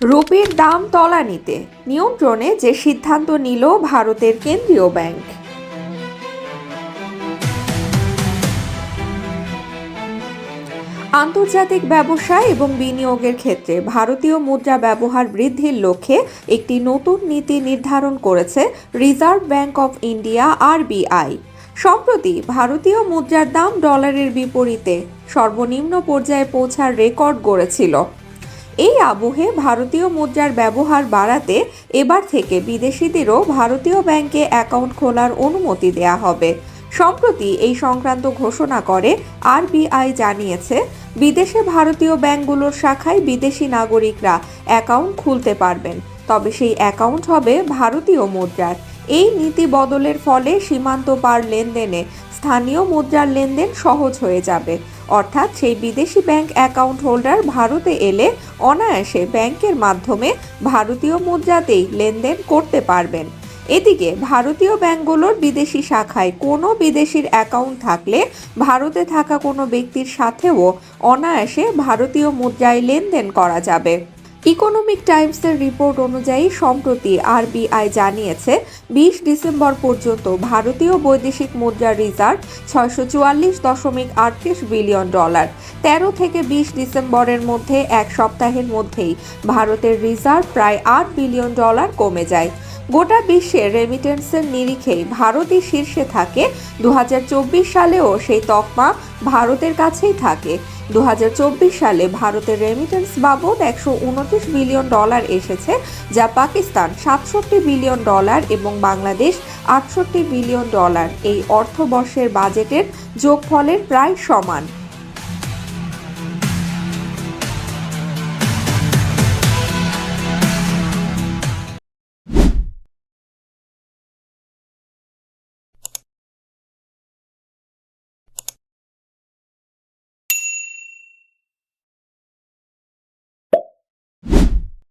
রুপির দাম তলানিতে। নিয়ন্ত্রণে যে সিদ্ধান্ত নিল ভারতের কেন্দ্রীয় ব্যাংক। আন্তর্জাতিক ব্যবসা এবং বিনিয়োগের ক্ষেত্রে ভারতীয় মুদ্রা ব্যবহার বৃদ্ধির লক্ষ্যে একটি নতুন নীতি নির্ধারণ করেছে Reserve Bank of India, RBI. সম্প্রতি ভারতীয় মুদ্রার দাম ডলারের বিপরীতে সর্বনিম্ন পর্যায়ে পৌঁছার রেকর্ড গড়েছিল। এই আবহে ভারতীয় মুদ্রার ব্যবহার বাড়াতে এবার থেকে বিদেশিদেরও ভারতীয় ব্যাংকে অ্যাকাউন্ট খোলার অনুমতি দেয়া হবে। সম্প্রতি এই সংক্রান্ত ঘোষণা করে আরবিআই জানিয়েছে, বিদেশে ভারতীয় ব্যাংকগুলোর শাখায় বিদেশি নাগরিকরা অ্যাকাউন্ট খুলতে পারবেন, তবে সেই অ্যাকাউন্ট হবে ভারতীয় মুদ্রার। এই নীতি বদলের ফলে সীমান্ত পার লেনদেনে স্থানীয় মুদ্রার লেনদেন সহজ হয়ে যাবে। অর্থাৎ সেই বিদেশি ব্যাংক অ্যাকাউন্ট হোল্ডার ভারতে এলে অনায়াসে ব্যাংকের মাধ্যমে ভারতীয় মুদ্রাতেই লেনদেন করতে পারবেন। এদিকে ভারতীয় ব্যাংকগুলোর বিদেশি শাখায় কোনো বিদেশির অ্যাকাউন্ট থাকলে ভারতে থাকা কোনো ব্যক্তির সাথেও অনায়াসে ভারতীয় মুদ্রায় লেনদেন করা যাবে। ইকোনমিক টাইমসের রিপোর্ট অনুযায়ী সম্প্রতি আরবিআই জানিয়েছে, বিশ ডিসেম্বর পর্যন্ত ভারতীয় বৈদেশিক মুদ্রার রিজার্ভ ছয়শো চুয়াল্লিশ দশমিক আটত্রিশ বিলিয়ন ডলার। তেরো থেকে বিশ ডিসেম্বরের মধ্যে এক সপ্তাহের মধ্যেই ভারতের রিজার্ভ প্রায় আট বিলিয়ন ডলার কমে যায়। গোটা বিশ্বে রেমিটেন্সের নিরিখেই ভারতই শীর্ষে থাকে। দু হাজার চব্বিশ সালেও সেই তকমা ভারতের কাছেই থাকে। দু হাজার চব্বিশ সালে ভারতের রেমিটেন্স বাবদ একশো উনত্রিশ বিলিয়ন ডলার এসেছে, যা পাকিস্তান সাতষট্টি বিলিয়ন ডলার এবং বাংলাদেশ আটষট্টি বিলিয়ন ডলার। এই অর্থবর্ষের বাজেটের যোগফলের প্রায় সমান।